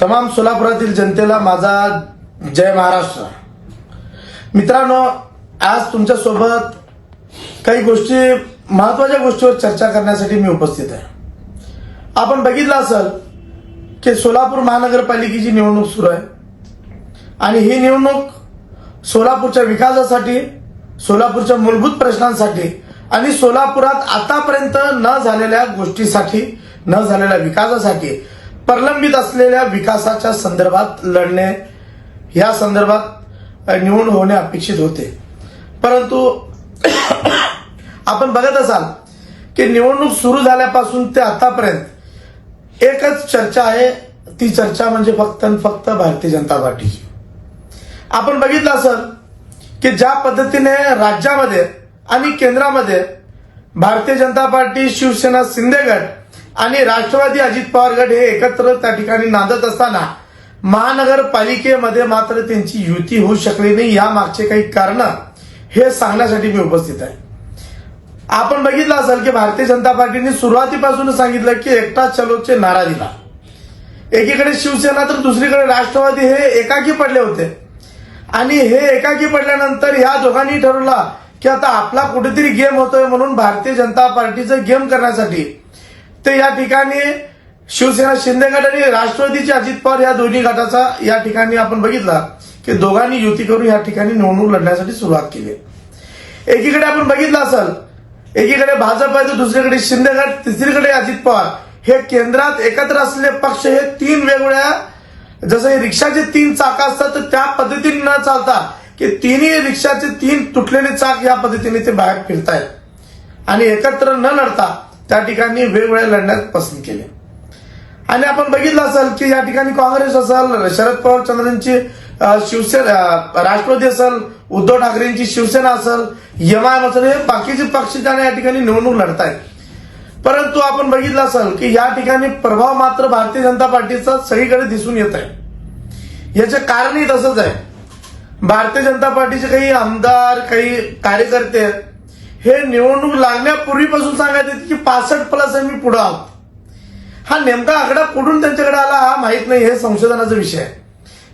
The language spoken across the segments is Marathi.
तमाम सोलापुरातील जनतेला माझा जय महाराष्ट्र. मित्रांनो आज तुमच्यासोबत काही गोष्टी महत्त्वाच्या गोष्टीवर चर्चा करण्यासाठी मी उपस्थित आहे. आपण बघितलं असेल की सोलापूर महानगरपालिकेची निवडणूक सुरू आहे आणि ही निवडणूक सोलापूरच्या विकासासाठी सोलापूरच्या मूलभूत प्रश्नांसाठी आणि सोलापुरात आतापर्यंत न झालेल्या गोष्टीसाठी न झालेल्या विकासासाठी प्रलंबित असलेल्या विकासाच्या संदर्भात लढणे या संदर्भात निवडून होणे अपेक्षित होते. परंतु आपण बघत असाल की निवडणूक सुरू झाल्यापासून ते आतापर्यंत एकच चर्चा आहे ती चर्चा म्हणजे फक्त आणि फक्त भारतीय जनता पार्टीची. आपण बघितलं असेल की ज्या पद्धतीने राज्यामध्ये आणि केंद्रामध्ये भारतीय जनता पार्टी शिवसेना सिंदेगड आणि राष्ट्रवादी अजित पवार गट हे एकत्र त्या ठिकाणी नांदत असताना महानगरपालिकेमध्ये मात्र त्यांची युती होऊ शकली नाही. या मागचे काही कारण हे सांगण्यासाठी मी उपस्थित आहे. आपण बघितलं असेल की भारतीय जनता पार्टीने सुरुवातीपासून सांगितलं की एकटा चलोचे नारा दिला. एकीकडे शिवसेना तर दुसरीकडे राष्ट्रवादी हे एकाकी पडले होते. आणि हे एकाकी पडल्यानंतर ह्या दोघांनी ठरवला की आता आपला कुठेतरी गेम होतोय म्हणून भारतीय जनता पार्टीचं गेम करण्यासाठी ते या ठिकाणी शिवसेना शिंदे गट आणि राष्ट्रवादीचे अजित पवार या दोन्ही गटाचा या ठिकाणी आपण बघितला की दोघांनी युती करून या ठिकाणी निवडणूक लढण्यासाठी सुरुवात केली. एकीकडे आपण बघितलं असेल एकीकडे भाजप आहे तर दुसरीकडे शिंदे गट तिसरीकडे अजित पवार. हे केंद्रात एकत्र असलेले पक्ष हे तीन वेगवेगळ्या जसं हे रिक्षाचे तीन चाक असतात तर त्या पद्धतीने न चालता की तिन्ही रिक्षाचे तीन तुटलेले चाक या पद्धतीने ते बाहेर फिरतायत. आणि एकत्र न लढता त्या ठिकाणी वेगवेगळ्या लढण्यात पसंत केले. आणि आपण बघितलं असेल की या ठिकाणी काँग्रेस असेल शरद पवार चंद्रांची शिवसेना राष्ट्रपती राष्ट्रवादी असेल उद्धव ठाकरेंची शिवसेना असेल एमआयएम असेल हे बाकीचे पक्ष त्याने या ठिकाणी निवडणूक लढतायत. परंतु आपण बघितलं असेल की या ठिकाणी प्रभाव मात्र भारतीय जनता पार्टीचा सगळीकडे दिसून येत आहे. याचे कारणही तसंच आहे. भारतीय जनता पार्टीचे काही आमदार काही कार्यकर्ते आहेत हे निवडणूक लागण्यापूर्वीपासून सांगायचं आहेत की पासष्ट प्लस आम्ही पुढे आहोत. हा नेमका आकडा कुठून त्यांच्याकडे आला हा माहीत नाही हे संशोधनाचा विषय आहे.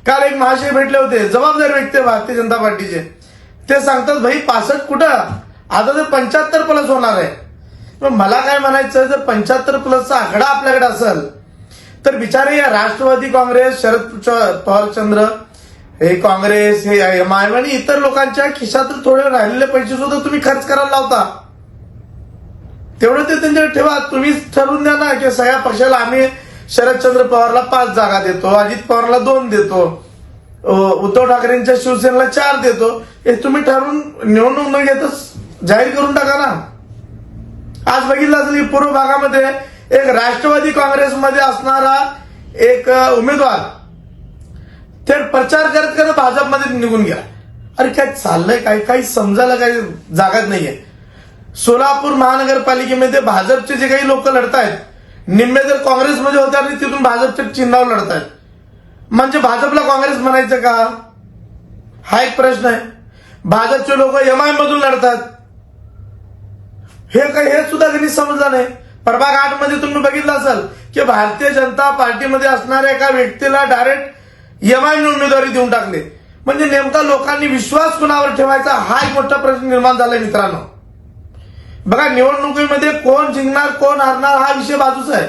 काल एक महाशय भेटले होते जबाबदार व्यक्ती भारतीय जनता पार्टीचे. ते सांगतात भाई पासष्ट कुठं आता तर पंच्याहत्तर प्लस होणार आहे. मग मला काय म्हणायचं जर पंच्याहत्तर प्लसचा आकडा आपल्याकडे असेल तर बिचारे या राष्ट्रवादी काँग्रेस शरद च- पवारचंद्र हे काँग्रेस हे एम आय आणि इतर लोकांच्या खिशात थोडे राहिलेले पैसे सुद्धा तुम्ही खर्च करायला लावता. तेवढं ते त्यांच्याकडे ठेवा. तुम्हीच ठरवून द्या ना की सगळ्या पक्षाला आम्ही शरदचंद्र पवारला पाच जागा देतो अजित पवारला दोन देतो उद्धव ठाकरेंच्या शिवसेनेला चार देतो. हे तुम्ही ठरवून निवडणूक न घेतच जाहीर करून टाका ना. आज बघितलं असेल की पूर्व भागामध्ये एक राष्ट्रवादी काँग्रेसमध्ये असणारा एक उमेदवार ते प्रचार करत करत भाजपमध्ये निघून गेला. अरे काय चाललंय? काय काही समजायला काही जागाच नाहीये. सोलापूर महानगरपालिकेमध्ये भाजपचे जे काही लोक लढतायत निम्मे जर काँग्रेसमध्ये होते आणि तिथून भाजपच्या चिन्हावर लढतायत. म्हणजे भाजपला काँग्रेस म्हणायचं का? हा एक प्रश्न आहे. भाजपचे लोक एमआय मधून लढतात. हे काही हे सुद्धा कधी समजलं नाही. प्रभाग आठमध्ये तुम्ही बघितलं असाल की भारतीय जनता पार्टीमध्ये असणाऱ्या एका व्यक्तीला डायरेक्ट एमआयने उमेदवारी देऊन टाकले. म्हणजे नेमका लोकांनी विश्वास कुणावर ठेवायचा? हा एक मोठा प्रश्न निर्माण झालाय मित्रांनो. बघा निवडणुकीमध्ये कोण जिंकणार कोण हरणार हा विषय बाजूच आहे.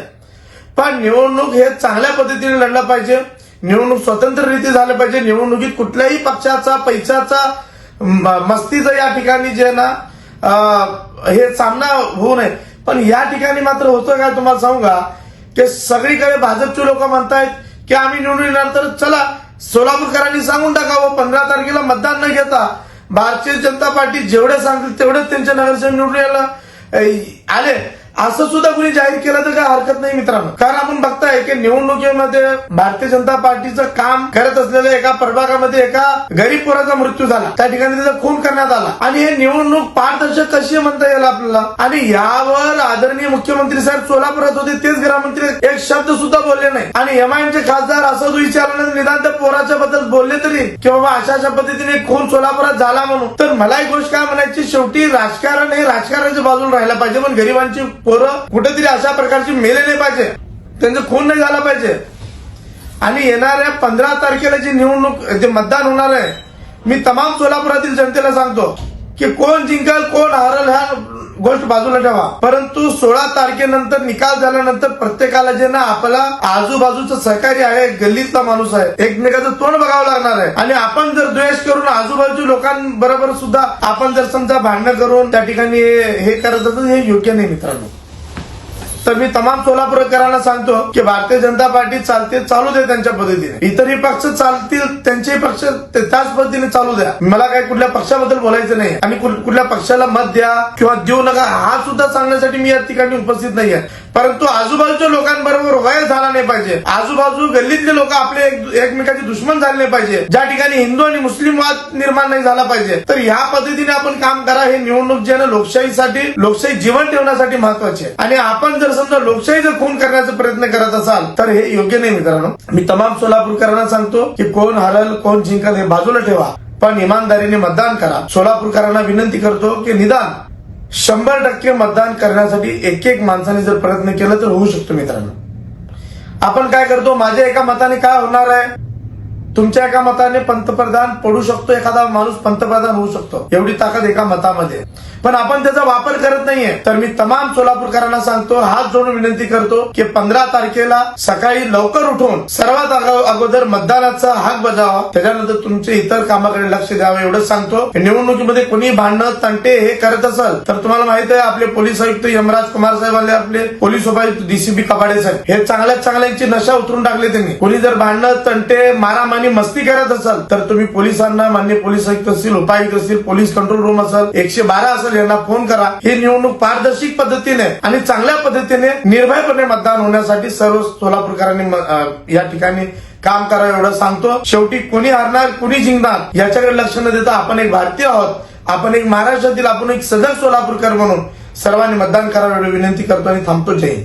पण निवडणूक हे चांगल्या पद्धतीने लढलं पाहिजे. निवडणूक स्वतंत्ररित्या झालं पाहिजे. निवडणुकीत कुठल्याही पक्षाचा पैशाचा म- मस्तीचा या ठिकाणी जे आहे ना हे सामना होऊ नये. पण या ठिकाणी मात्र होतं काय तुम्हाला सांगू का? की सगळीकडे भाजपचे लोक म्हणतायत की आम्ही निवडून येणार तर चला सोलापूरकरांनी सांगून टाकावं पंधरा तारखेला मतदान न घेता भारतीय जनता पार्टी जेवढे सांगतील तेवढेच त्यांच्या नगरसेवक निवडून यायला आले. असं सुद्धा कुणी जाहीर केलं तर काय हरकत नाही मित्रांनो. कारण आपण बघताय की निवडणुकीमध्ये भारतीय जनता पार्टीचं काम करत असलेल्या एका प्रभागामध्ये एका गरीब पोराचा मृत्यू झाला. त्या ठिकाणी त्याचा खून करण्यात आला. आणि हे निवडणूक पारदर्शक कशी म्हणता येईल आपल्याला? आणि यावर आदरणीय मुख्यमंत्री साहेब सोलापुरात होते तेच गृहमंत्री एक शब्द सुद्धा बोलले नाही. आणि एमआयएमचे खासदार असं विचारलं निदान त्या पोराच्या बद्दल बोलले तरी की बाबा अशा अशा पद्धतीने खून सोलापुरात झाला म्हणून. तर मला एक गोष्ट काय म्हणायची शेवटी राजकारण हे राजकारणाच्या बाजूला राहिला पाहिजे. पण गरिबांची पोरं कुठेतरी अशा प्रकारची मेले नाही पाहिजे. त्यांचं खून नाही झाला पाहिजे. आणि येणाऱ्या पंधरा तारखेला जी निवडणूक जे मतदान होणार आहे मी तमाम सोलापुरातील जनतेला सांगतो की कोण जिंकल कोण हरल ह्या गोष्ट बाजूला ठेवा. परंतु सोळा तारखेनंतर निकाल झाल्यानंतर प्रत्येकाला जे ना आपला आजूबाजूचं सहकारी आहे गल्लीतला माणूस आहे एकमेकाचं तोंड बघावं लागणार आहे. आणि आपण जर द्वेष करून आजूबाजूच्या लोकांबरोबर सुद्धा आपण जर समजा भांडणं करून त्या ठिकाणी हे करत असतो हे योग्य नाही मित्रांनो. तर मी तमाम सोलापूरकरांना सांगतो की भारतीय जनता पार्टी चालते चालू दे त्यांच्या पद्धतीने. इतरही पक्ष चालतील त्यांचेही पक्ष त्याच पद्धतीने चालू द्या. मला काय कुठल्या पक्षाबद्दल बोलायचं नाही. आणि कुठल्या पक्षाला मत द्या किंवा देऊ नका हा सुद्धा सांगण्यासाठी मी या ठिकाणी उपस्थित नाहीये परंतु आजूबाजूच्या लोकांबरोबर वय झाला नाही पाहिजे. आजूबाजू गल्लीतले लोक आपले एक- एकमेकाचे दुश्मन झाले नाही पाहिजे. ज्या ठिकाणी हिंदू आणि मुस्लिम वाद निर्माण नाही झाला पाहिजे तर ह्या पद्धतीने आपण काम करा. हे निवडणूक जे आहे लोकशाहीसाठी लोकशाही जीवन ठेवण्यासाठी महत्त्वाचे आणि आपण जर समजा लोकशाही जर खून करण्याचा प्रयत्न करत असाल तर हे योग्य नाही मित्रांनो. मी तमाम सोलापूरकरांना सांगतो की कोण हरल कोण जिंकल हे बाजूला ठेवा. पण इमानदारीने मतदान करा. सोलापूरकरांना विनंती करतो की निदान शंभर टक्के मतदान करण्यासाठी एक एक माणसाने जर प्रयत्न केला तर होऊ शकतो मित्रांनो. आपण काय करतो? माझ्या एका मताने काय होणार आहे? तुमच्या एका मताने पंतप्रधान पडू शकतो एखादा माणूस पंतप्रधान होऊ शकतो. एवढी ताकद एका मतामध्ये. पण आपण त्याचा वापर करत नाहीये. तर मी तमाम सोलापूरकरांना सांगतो हात जोडून विनंती करतो की पंधरा तारखेला सकाळी लवकर उठून सर्वात अगोदर मतदानाचा हाक बजावा. त्याच्यानंतर तुमचे इतर कामाकडे लक्ष द्यावं एवढंच सांगतो. निवडणुकीमध्ये कोणी भांडणं तंटे हे करत असेल तर तुम्हाला माहीत आहे आपले पोलीस आयुक्त यमराज कुमार साहेब आले आपले पोलीस उपायुक्त डीसीपी कपाडे साहेब. हे चांगल्या चांगल्यांची नशा उतरून टाकले त्यांनी. कोणी जर भांडणं तंटे मारामारी मस्ती करत असाल तर तुम्ही पोलिसांना मान्य पोलीस आयुक्त असतील उपायुक्त असतील पोलीस कंट्रोल रूम असेल एकशे बारा असेल यांना फोन करा. ही निवडणूक पारदर्शक पद्धतीने आणि चांगल्या पद्धतीने निर्भयपणे मतदान होण्यासाठी सर्व सोलापूरकरांनी या ठिकाणी काम करा एवढं सांगतो. शेवटी कोणी हरणार कोणी जिंकणार याच्याकडे लक्ष न देता आपण एक भारतीय आहोत. आपण एक महाराष्ट्रातील आपण एक सजग सोलापूरकर म्हणून सर्वांनी मतदान करावं एवढी विनंती करतो आणि थांबतो. जय